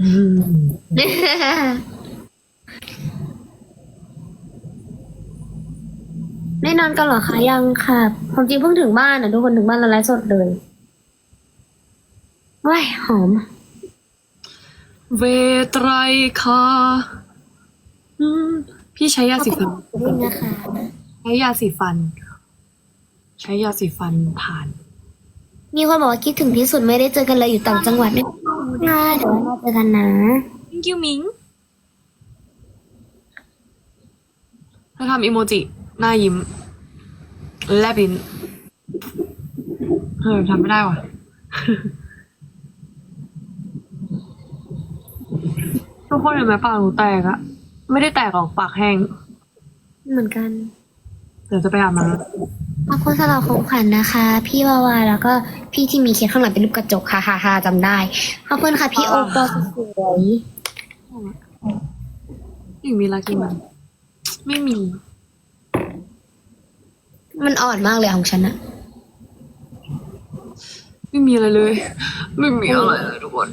อืมไม่นอนกันเหรอคะยังค่ะความจริงเพิ่งถึงบ้านนะทุกคนถึงบ้านแล้วไลฟ์สดเลยว้ายหอม เวไตรค่ะอืมพี่ใช้ยาสีฟันขอบคุณนะคะใช้ยาสีฟัน ใช้ยาสีฟันผ่าน มีคนบอกว่าคิดถึงที่สุดไม่ได้เจอกันเลยอยู่ต่างจังหวัดไม่ ค่ะเดี๋ยวเราเจอกันนะ thank you มิงถ้าทำอีโมจิ หน้ายิ้ม แลบลิ้นเฮ้ยทำไม่ได้ว่ะ ทุกคนเห็นไหมปากหนูแตกอะไม่ได้แตกหรอกปากแห้ง เหมือนกัน เดี๋ยวจะไปอาบน้ ขอบคุณสำหรับของขวัญนะคะ พี่วาวาแล้วก็พี่ที่มีเคสข้างหลังเป็นรูปกระจกค่ะฮ่าฮ่าจำได้ขอบคุณค่ะพี่โอปอสวยำยังมีลากินมันไม่มี มันอ่อนมากเลยของฉันอะไม่มีอะไรเลย ไม่มีอะไรเลยทุกคน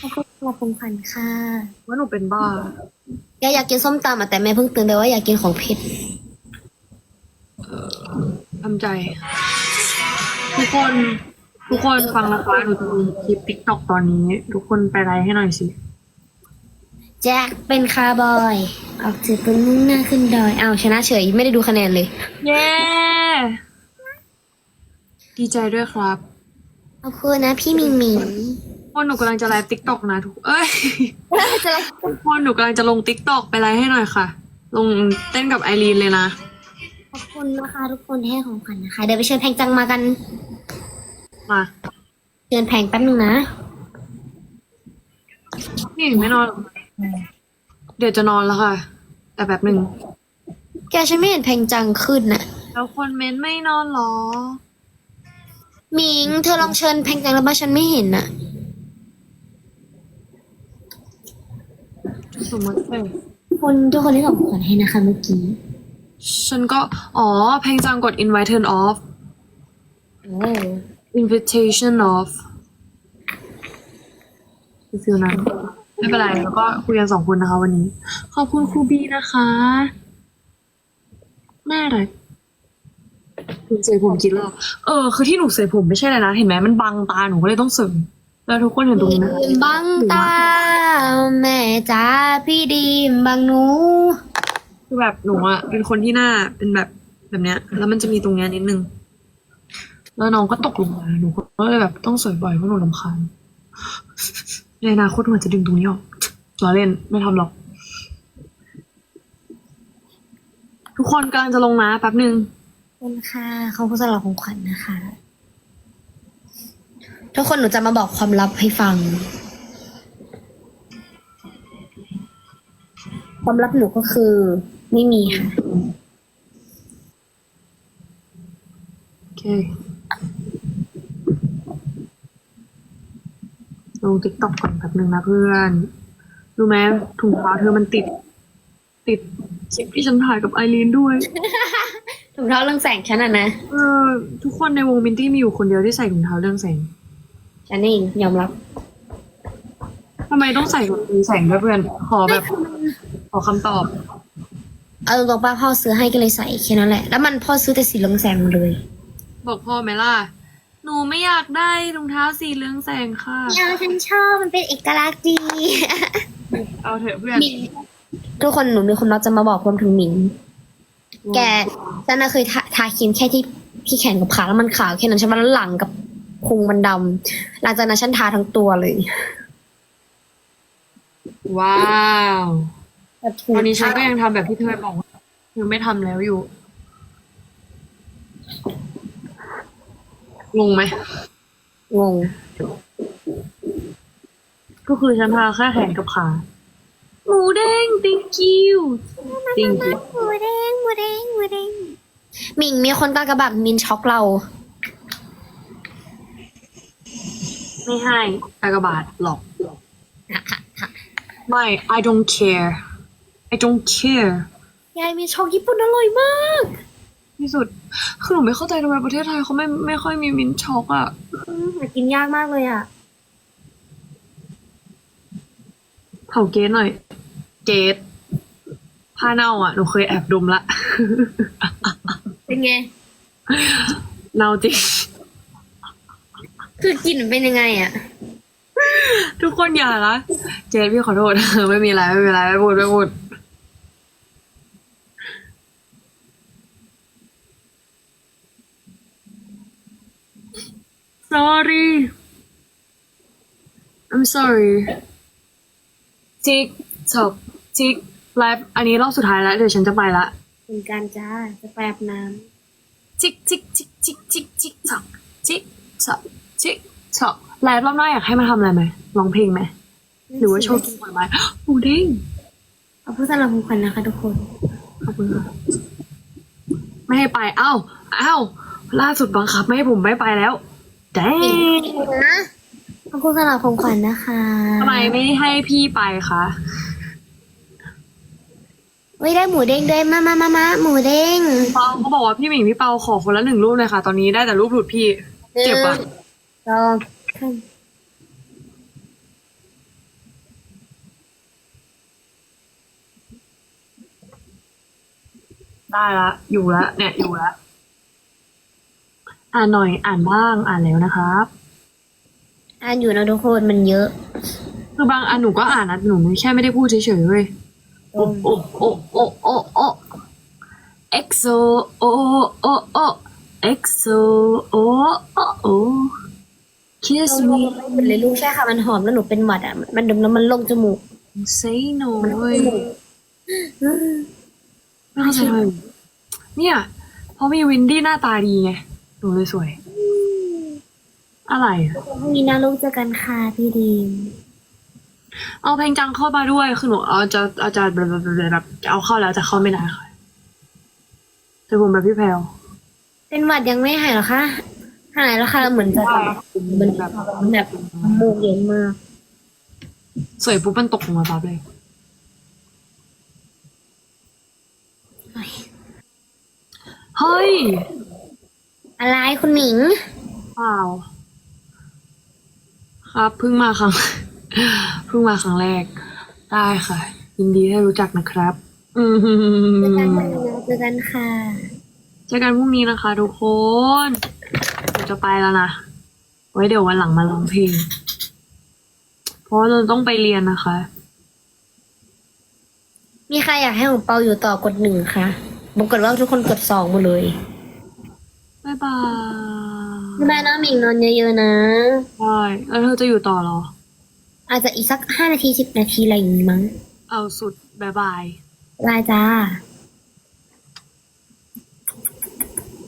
ขอบคุณสำหรับของขวัญค่ะว่าหนูเป็นบ้า อยากอยากกินส้มตำอะแต่แม่เพิ่งเตือนไปว่าอยากกินของเผ็ด ทำใจ ทุกคน ทุกคนฟังนะคะหนูจะมีคลิปติ๊กต็อกตอนนี้ ทุกคนไปไลค์ให้หน่อยสิแจ็คเป็นคาร์บอย ออกจากเป็นมุ่งหน้าขึ้นดอยอ้าวชนะเฉยไม่ได้ดูคะแนนเลย เย้ดีใจด้วยครับขอบคุณนะพี่มิงมิงทุกคนหนูกำลังจะไลฟ์ติ๊กต็อกนะทุกเอ้ยจะไลทุกคนหนูกำลังจะลงติ๊กต็อกไปไลฟ์ให้หน่อยค่ะ ลงเต้นกับไอรีนเลยนะ ขอบคุณนะคะทุกคนให้ของขวัญนะคะ เดี๋ยวไปเชิญแพงจังมากัน มาเชิญแพงแป๊บนึงนะนี่ไม่นอนหรอกเดี๋ยวจะนอนแล้วค่ะ แต่แบบหนึ่ง แกฉันไม่เห็นแพงจังขึ้นน่ะ แล้วคนเม้นไม่นอนหรอ มิง เธอลองเชิญแพงจังแล้วบ้าฉันไม่เห็นน่ะ สมมติเลย คนทุกคนที่ของขวัญให้นะคะเมื่อกี้ ฉันก็ อ๋อ เพลงจังกด invite turn off โอ้ invitation off ฟิลนั้นไม่เป็นไร แล้วก็คุยกันสองคนนะคะวันนี้ ขอบคุณครูบีนะคะ น่ารักคุณเสยผมกี่รอบเออ คือที่หนูเสยผมไม่ใช่เลยนะ เห็นไหมมันบังตาหนูก็เลยต้องเสริมแล้วทุกคนเห็นตรงนี้ไหมบังตา แม่จ้าพี่ดีมบังหนู คือแบบหนูอะเป็นคนที่หน้าเป็นแบบแบบเนี้ย แล้วมันจะมีตรงเนี้ยนิดนึง แล้วน้องก็ตกลงมาหนูก็เลยแบบต้องสวยบ่อยเพราะหนูลำคาญในอนาคตหนูอาจจะดึงตรงนี้ออกล้อเล่นไม่ทำหรอก ทุกคนกำลังจะลงนะแป๊บหนึ่งขอบคุณค่ะขอบคุณสำหรับของขวัญนะคะ ทุกคนหนูจะมาบอกความลับให้ฟัง ความลับหนูก็คือ ไม่มีค่ะ โอเค ลงติ๊กต็อกก่อนแป๊บหนึ่งนะเพื่อน รู้ไหมถุงเท้าเธอมันติด ติดคลิปที่ฉันถ่ายกับไอรีนด้วย ถุงเท้าเรื่องแสงฉันอะนะ เออ ทุกคนในวงมินตี้มีอยู่คนเดียวที่ใส่ถุงเท้าเรื่องแสง ฉันเองยอมรับทำไมต้องใส่ถุงเรืองแสงด้วยเพื่อน ขอแบบ ขอคำตอบ เอาตรงๆป้าพ่อซื้อให้ก็เลยใส่แค่นั้นแหละ แล้วมันพ่อซื้อแต่สีเหลืองแสงหมดเลยบอกพ่อไหมล่ะ หนูไม่อยากได้รองเท้าสีเรืองแสงค่ะเนี่ยฉันชอบมันเป็นเอกลักษณ์ดี เอาเถอะเพื่อน หมิงทุกคนหนูมีคนเราจะมาบอกรวมถึงหมิง แกฉันน่ะเคยทาทาครีมแค่ที่ที่แขนกับขาแล้วมันขาวแค่นั้นใช่ไหมแล้วหลังกับพุงมันดำหลังจากนั้นฉันทาทั้งตัวเลย ว้าว แบบถูกวันนี้ฉันก็ยังทำแบบที่เธอบอกว่าเธอไม่ทำแล้วอยู่ งงไหม งง ก็คือฉันทาแค่แขนกับขา หมูเด้ง thank you thank you หมูแดงหมูแดงหมูแดงหมิงมีคนกากระบาดมินช็อกเรา ไม่ให้กากบาทหรอก ไม่ I don't care I don't care ยายมีช็อกญี่ปุ่นอร่อยมาก ที่สุด คือหนูไม่เข้าใจทำไมประเทศไทยเขาไม่ไม่ค่อยมีมินท์ช็อกอะอืมหากินยากมากเลยอะ เผาเกสหน่อย เกสผ้าเน่าอะหนูเคยแอบดมละ เป็นไง เน่าจริง คือกลิ่นเป็นยังไงอะ ทุกคนอย่าละ เจสพี่ขอโทษ ไม่มีอะไรไม่มีอะไรไม่พูดไม่พูด sorry I'm sorry จิกจบจิกไลฟ์อันนี้รอบสุดท้ายแล้ว เดี๋ยวฉันจะไปละเหมือนกันจ้าจะแปบน้จิกจิกจิกจิกจิกจิกจอกจิกจอกจิกจอกไลฟ์รอบหน้าอยากให้มาทำอะไรไหมร้องเพลงไหมำหรือว่าโชว์กินผลไม้หมูเด้งเอาพูดสำหรับของขวัญนะคะทุกคน ขอบคุณค่ะไม่ให้ไป เอ้า เอ้า ล่าสุดบังคับไม่ให้ผมไม่ไปแล้ว แดงนะขอบคุณสำหรับของขวัญนะคะทำไมไม่ให้พี่ไปคะเฮ้ยได้หมูเด้งด้วยมามามามาหมูเด้งเปาเขาบอกว่าพี่หมิงพี่เปาขอคนละหนึ่งรูปเลยค่ะ ตอนนี้ได้แต่รูปหลุดพี่เก็บอะหนึ่งสองสามได้ละ อยู่ละเนี่ยอยู่ละ อ่านหน่อยอ่านบ้างอ่านแล้วนะครับ อ่านอยู่นะทุกคนมันเยอะ คือบางอันหนูก็อ่านนะหนูแค่ไม่ได้พูดเฉยๆเว้ยโอ้โอ้โอ้โอ้โอ้โอ้ EXO โอ้โอ้โอ้ EXO โอ้โอ้โอ้ Kiss me เป็นเลยลูกใช่ค่ะมันหอมแล้วหนูเป็นหวัดอะมันดมแล้วมันลงจมูก say no เว้ยไม่เข้าใจเลยเนี่ยเพราะมีวินดี้หน้าตาดีไง หนูเลยสวย อะไรอะพรุ่งนี้นะลูกเจอกันค่ะพี่ดีมเอาเพลงจังเข้ามาด้วยคือหนูเอาจะเอาจะแบบแบบเอาเข้าแล้วจะเข้าไม่ได้ค่ะแต่ผมแบบพี่แพลวเป็นหวัดยังไม่หายเหรอคะหายแล้วค่ะเหมือนจะมันแบบแบบมูกเย็นมาก สวยปุ๊บมันตกลงมาปั๊บเลยเฮ้ย อะไรคุณหมิงเปล่าครับเพิ่งมาครั้ง เพิ่งมาครั้งแรก ได้ค่ะ ยินดีที่รู้จักนะครับอืมเจอกันค่ะเจอกันค่ะเจอกันพรุ่งนี้นะคะทุกคนเดี๋ยวจะไปแล้วนะ ไว้เดี๋ยววันหลังมาร้องเพลง เพราะว่าเราต้องไปเรียนนะคะ มีใครอยากให้ของเปาอยู่ต่อกดหนึ่งค่ะปรากฏว่าทุกคนกดสองหมดเลย บ๊ายบายแม่น้องหมิงนอนเยอะๆนะ ใช่แล้วเธอจะอยู่ต่อเหรอ อาจจะอีกสักห้านาทีสิบนาทีอะไรอย่างนี้มั้ง เอาสุดบายบายลายจ้า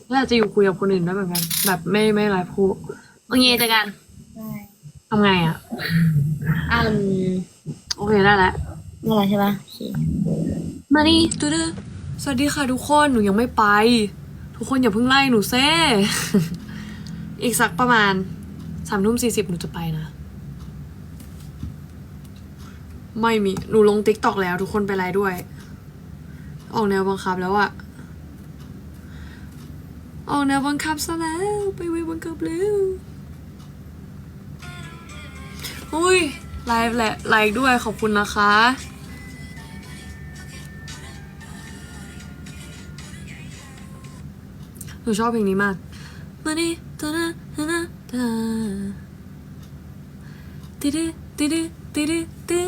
แล้วอาจจะอยู่คุยกับคนอื่นด้วยเหมือนกัน แบบไม่ไม่ไลฟ์พูดโอเคเจอกันทำไงอะ อืมโอเคได้แล้วอะไรใช่ปะโอเคมานี่ดูดูสวัสดีค่ะทุกคน หนูยังไม่ไป ทุกคนอย่าเพิ่งไล่หนูเซ่อีกสักประมาณสามทุ่มสี่สิบหนูจะไปนะ ไม่มี หนูลงติ๊กตอกแล้วทุกคนไปไลฟ์ด้วย ออกแนวบังคับแล้วอะออกแนวบังคับซะแล้ว ไปเวบังคับแล้วอุ้ยไลฟ์แหละไลค์ด้วยขอบคุณนะคะ หนูชอบเพลงนี้มากมาดิตาดาตาดาตาติดิติดิติดิติ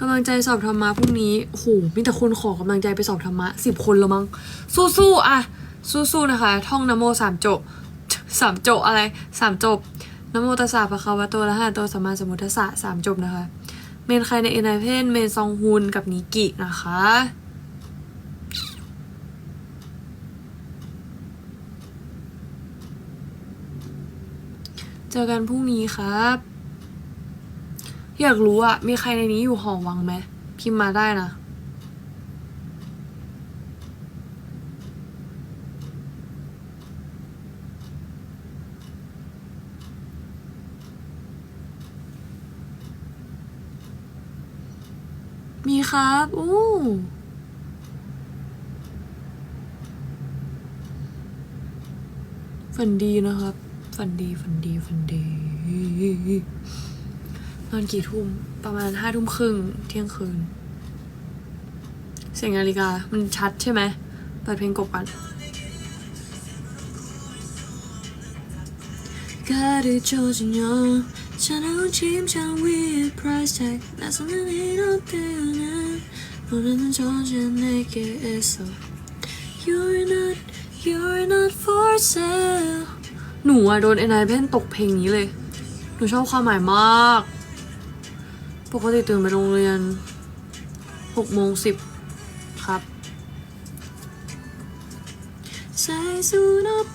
กำลังใจสอบธรรมะพรุ่งนี้โอ้โหมีแต่คนขอกำลังใจไปสอบธรรมะสิบคนแล้วมั้ง สู้ๆอะสู้ๆนะคะ ท่องนโมสามจบสามจบอะไรสามจบนโมตัสสะภะคะวะโตอะระหะโตสัมมาสัมพุทธัสสะสามจบนะคะ เมนใครในเอ็นไอเพนเมนซองฮุนกับนิกินะคะ เจอกันพรุ่งนี้ครับ อยากรู้อะมีใครในนี้อยู่หอวังไหม พิมพ์มาได้นะ มี ครับอู้ฝันดีนะครับ ฝันดีฝันดีฝันดีนอนกี่ทุ่ม ประมาณห้าทุ่มครึ่ง เที่ยงคืน เสียงนาฬิกา มันชัดใช่ไหมเปิดเพลงกบก่อนกาดิโจจิโยฉันเอาชิมฉันวีดไพรส์แท็กน่าสนใจนอนเตียงนะ 르는 존재 내게 애써 You're not You're not for sale หนูอะโดนไอ้นายเพ่นตกเพลงนี้เลย หนูชอบความหมายมาก ปกติตื่นไปโรงเรียนหกโมงสิบครับใส่สูทอัพ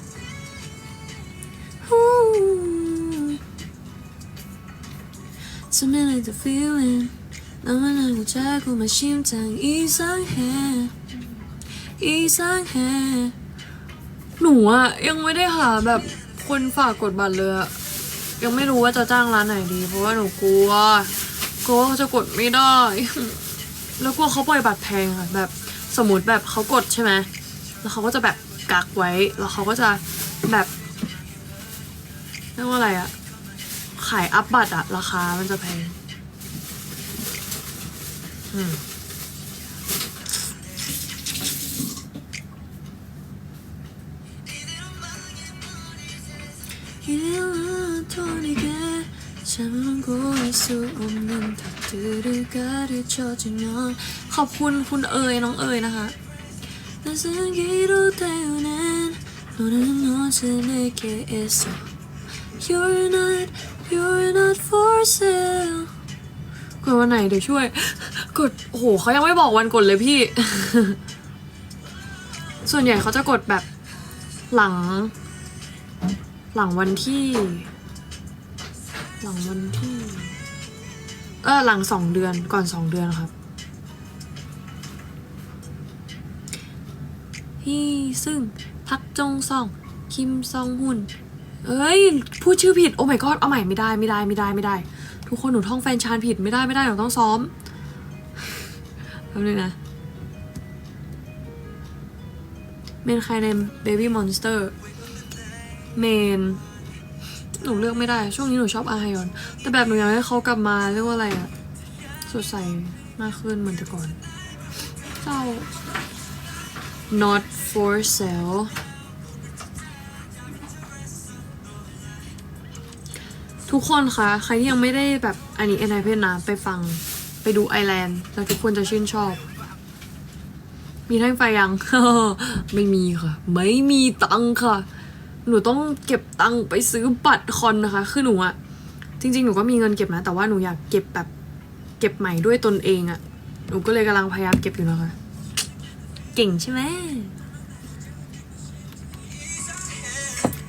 To me like the feeling 너만 알고 자꾸만 심장 이상해 이상해 หนูอะยังไม่ได้หาแบบคนฝากกดบัตรเลยอะยังไม่รู้ว่าจะจ้างร้านไหนดี เพราะว่าหนูกลัวกลัวเขาจะกดไม่ได้ แล้วกลัวเขาปล่อยบัตรแพงค่ะ แบบสมมติแบบเขากดใช่ไหมแล้วเขาก็จะแบบกักไว้ แล้วเขาก็จะแบบเรียกว่าอะไรอะขายอัพบัตรอะราคามันจะแพง ขอบคุณคุณเอ๋ยน้องเอ๋ยนะคะ낯선 기로 태우는 너는 어제 내게 애써 You're not You're not for sale กดวันไหนเดี๋ยวช่วย กดโอ้โหเขายังไม่บอกวันกดเลยพี่ ส่วนใหญ่เขาจะกดแบบหลัง หลังวันที่ หลังวันที่ เออหลังสองเดือนก่อนสองเดือนครับฮี่ซึ่งพักจงซอง คิมซองหุนเอ้ยพูดชื่อผิดโอ้ my god เอาใหม่ไม่ได้ไม่ได้ไม่ได้ไม่ได้ ทุกคนหนูท่องแฟนชานผิดไม่ได้ไม่ได้หนูต้องซ้อม แป๊บนึงนะเมนใครใน Baby Monster เมนหนูเลือกไม่ได้ ช่วงนี้หนูชอบอาฮยอน แต่แบบหนูอยากให้เขากลับมาเรียกว่าอะไรอะสดใสมากขึ้นเหมือนแต่ก่อนเจ้า not for sale ทุกคนคะ ใครที่ยังไม่ได้แบบอันนี้ n i เพนนะไปฟัง ไปดูไอแลนด์แล้วทุกคนจะชื่นชอบ มีแท่งไฟยัง ไม่มีค่ะ ไม่มีตังค์ค่ะ หนูต้องเก็บตังค์ไปซื้อบัตรคอนนะคะ คือหนูอะจริง ๆ หนูก็มีเงินเก็บนะ แต่ว่าหนูอยากเก็บแบบ เก็บใหม่ด้วยตนเองอะหนูก็เลยกำลังพยายามเก็บอยู่นะคะ เก่งใช่ไหม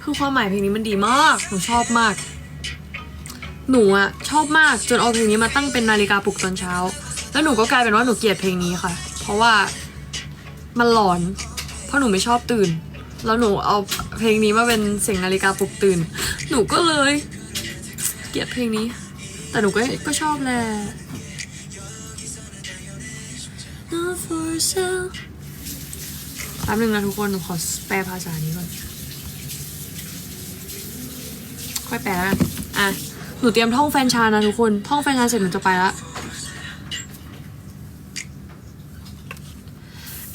คือความหมายเพลงนี้มันดีมาก หนูชอบมาก หนูอะชอบมากจนเอาเพลงนี้มาตั้งเป็นนาฬิกาปลุกตอนเช้า แล้วหนูก็กลายเป็นว่าหนูเกลียดเพลงนี้ค่ะ เพราะว่ามันหลอน เพราะหนูไม่ชอบตื่น แล้วหนูเอาเพลงนี้มาเป็นเสียงนาฬิกาปลุกตื่น หนูก็เลย เกลียดเพลงนี้ แต่หนูก็ก็ชอบแหละ Not for sale แป๊บนึงนะทุกคน หนูขอแปลภาษานี้ก่อน ค่อยแปลแล้วกันอะ หนูเตรียมท่องแฟนชานะทุกคน ท่องแฟนชาเสร็จหนูจะไปละ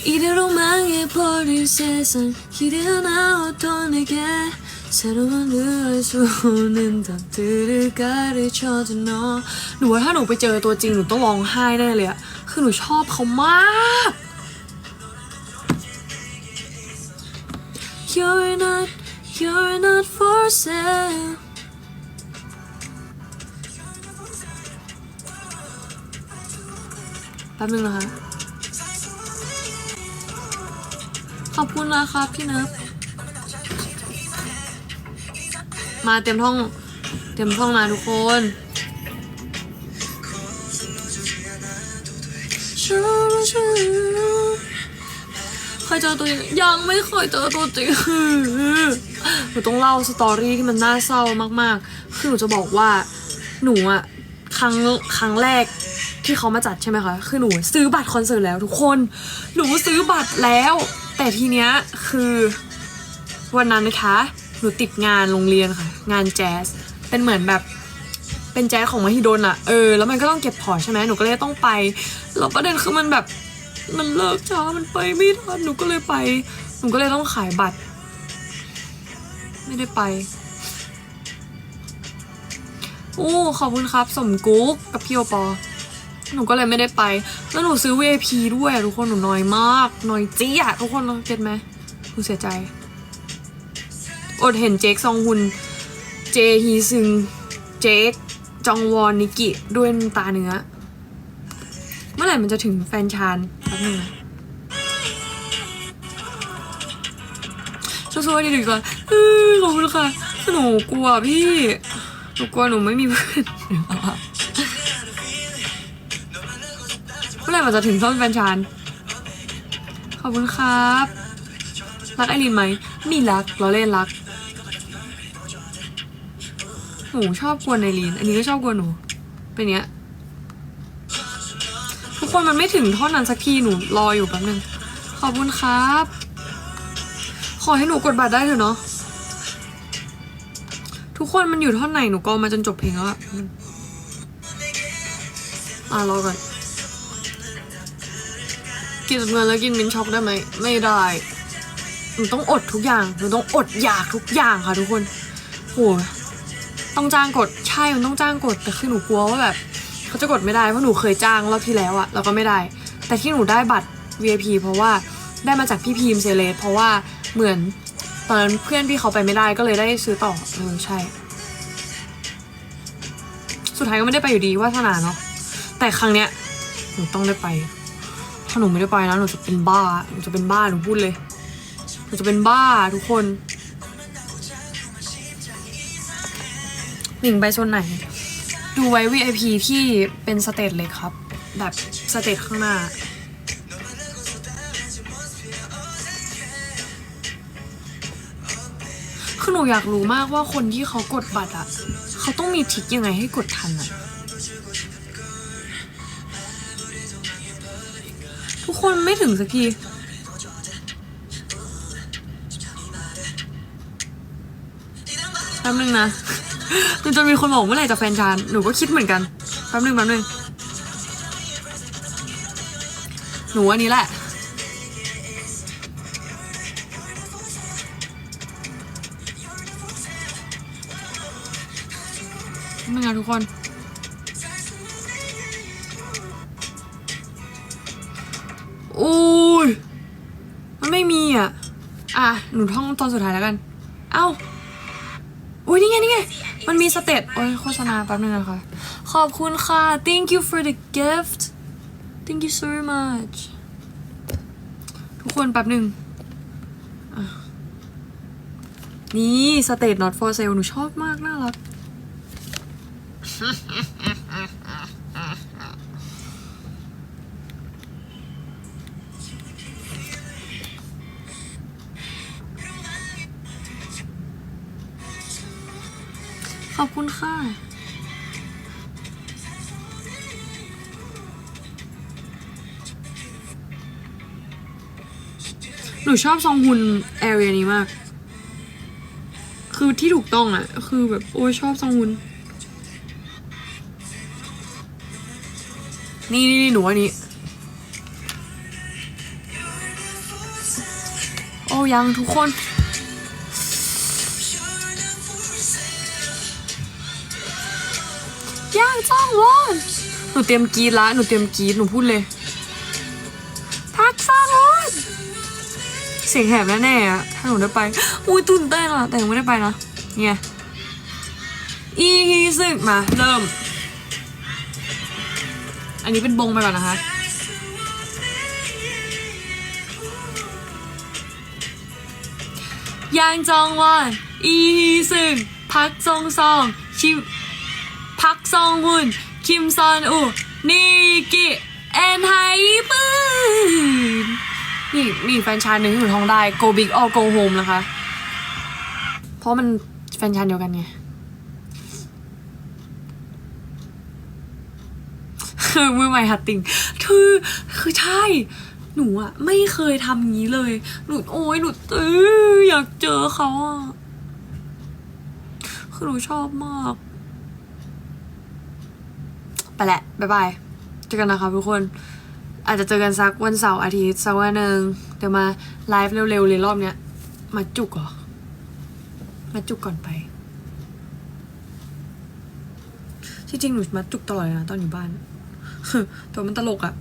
이대로 망해버릴 세상 기대 하나 어떤 내게 새로운 늘 알 수 없는 답들을 가르쳐준 너 หนูว่าถ้าหนูไปเจอตัวจริงหนูต้องร้องไห้แน่เลยอะคือหนูชอบเขามาก You're not You're not for sale แป๊บนึงนะคะ ขอบคุณนะครับพี่เนิร์ฟมาเต็มท่อง เต็มท่องนะทุกคนเคยเจอตัวจริงยังไม่เคยเจอตัวจริงหนูต้องเล่าสตอรี่ที่มันน่าเศร้ามากๆ คือหนูจะบอกว่าหนูอะครั้งครั้งแรก ที่เขามาจัดใช่ไหมคะ คือหนูซื้อบัตรคอนเสิร์ตแล้วทุกคน หนูซื้อบัตรแล้ว แต่ทีเนี้ยคือวันนั้นนะคะ หนูติดงานโรงเรียนค่ะ งานแจ๊ส เป็นเหมือนแบบเป็นแจ๊สของมหิดลอะเออ แล้วมันก็ต้องเก็บพอร์ตใช่ไหมหนูก็เลยต้องไป แล้วประเด็นคือมันแบบ มันเลิกช้า มันไปไม่ทัน หนูก็เลยไป หนูก็เลยต้องขายบัตร ไม่ได้ไปโอ้ขอบคุณครับ สมกุ๊กกับพี่โอปอ หนูก็เลยไม่ได้ไป แล้วหนูซื้อ VIP ด้วยทุกคนหนูน้อยมากน้อยจี้อะทุกคนเก็ตไหมหนูเสียใจ อดเห็นเจคซองฮุน เจฮีซึง เจคจองวอนนิกิด้วยตาเนื้อ เมื่อไหร่มันจะถึงแฟนชานแป๊บนึงนะสู้ๆดีดีก่ออขอบคุณค่ะหนูกลัวพี่ หนูกลัวหนูไม่มีเพื่อน มื่อไหร่มันจะถึงส้นแฟนชานขอบคุณครับ รักไอรินไหมมีรักเราเล่นรักหนูชอบกวนไอรีนอันนี้ก็ชอบกวนหนู เป็นเนี้ย ทุกคนมันไม่ถึงท่อนนั้นสักทีหนูรออยู่แป๊บนึง ขอบคุณครับ ขอให้หนูกดบัตรได้เถอะเนาะทุกคนมันอยู่ท่อนไหนหนูก็มาจนจบเพลงแล้วอะอะรอก่อน กินเงินแล้วกินมินช็อกได้ไหม ไม่ได้หนูต้องอดทุกอย่างหนูต้องอดอยากทุกอย่างค่ะทุกคนโหต้องจ้างกดใช่มันต้องจ้างกดแต่คือหนูกลัวว่าแบบเขาจะกดไม่ได้เพราะหนูเคยจ้างรอบที่แล้วอะแล้วก็ไม่ได้ แต่ที่หนูได้บัตร VIP เพราะว่าได้มาจากพี่พีมเซเลสเพราะว่าเหมือนตอนนั้นเพื่อนพี่เขาไปไม่ได้ก็เลยได้ซื้อต่อเออใช่ สุดท้ายก็ไม่ได้ไปอยู่ดีวาสนาเนาะแต่ครั้งเนี้ยหนูต้องได้ไป ถ้าหนูไม่ได้ไปนะหนูจะเป็นบ้าหนูจะเป็นบ้าหนูพูดเลยหนูจะเป็นบ้าทุกคนหนิงไปโซนไหน ดูไว้ VIP ที่เป็นสเตจเล็กครับ แบบสเตจข้างหน้าคือหนูอยากรู้มากว่าคนที่เขากดบัตรอะเขาต้องมีทิกยังไงให้กดทันอะ ทุกคนไม่ถึงสักทีแป๊บนึงนะมันจะมีคนบอกเมื่อไหร่จะแฟนชานหนูก็คิดเหมือนกันแป๊บนึงแป๊บนึงหนูอันนี้แหละไม่งั้นทุกคน หนูท่องตอนสุดท้ายแล้วกัน เอ้าอุ้ยนี่ไงนี่ไง มันมีสเตตโอ้ยโฆษณาแป๊บนึงนะคะ ขอบคุณค่ะ thank you for the gift thank you so much ทุกคนแป๊บนึง นี่สเตต not for sale หนูชอบมาก น่ารัก ขอบคุณค่ะ หนูชอบซองฮุนแอเรียนี้มาก คือที่ถูกต้องอะคือแบบโอ้ยชอบซองฮุนนี่นี่นี่หนูอันนี้ โอ้ยังทุกคน ย่าวอนหนูเตรียมกรีดละหนูเตรียมกรีดหนูพูดเลยพักซ่อนวอนเสียงแหบแน่ๆอะถ้าหนูได้ไป อุ้ยตื่นเต้นอะแต่ยังไม่ได้ไปนะ เนี่ย อีสึกมา เริ่ม อันนี้เป็นบงไปก่อนนะคะยางจองวอนอีซึงพักซองซองชิพักซองฮุน คิมซอนอูนิกิแอนไฮปืนนี่มีแฟนชายหนึ่งที่หนูท้องได้ go big or go home นะคะ เพราะมันแฟนชายเดียวกันไงมือใหม่หัดติงคือคือใช่ หนูอะไม่เคยทำงี้เลย หนูโอ้ยหนูเอออยากเจอเขาอะคือหนูชอบมาก ไปแหละ บ๊ายบายเจอกันนะครับทุกคน อาจจะเจอกันสักวันเสาร์อาทิตย์สักวันหนึ่งเดี๋ยวมาไลฟ์เร็วๆเลยรอบเนี้ย มาจุกเหรอ มาจุกก่อนไปที่จริงหนูมาจุกตลอดเลยนะตอนอยู่บ้านตัวมันตลกอะ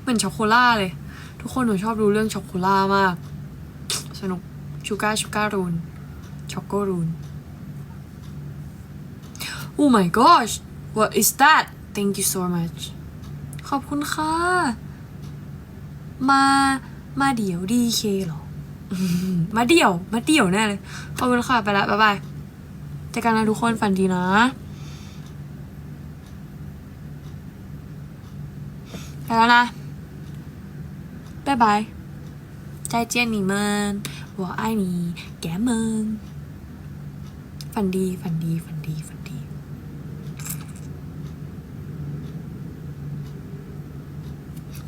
เหมือนช็อกโคล่าเลย ทุกคนหนูชอบดูเรื่องช็อกโกล่ามาก สนุกชูการ์ชูการ์รูนช็อกโกรูน Oh my gosh what is that thank you so much ขอบคุณค่ะ มา มาเดี๋ยวดีเคหรอ มาเดี๋ยว มาเดี๋ยวแน่เลย ขอบคุณค่ะ ไปละบ๊ายบายเจอกันนะทุกคนฝันดีนะไปแล้วนะบ๊ายบายใจเจียนนี่มันหัวไอ้นี่แกมึงฝันดีฝันดีฝันดีฝัน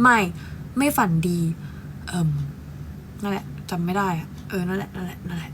ไม่ไม่ฝันดี เอิ่มนั่นแหละจำไม่ได้อะเออนั่นแหละนั่นแหละนั่นแหละ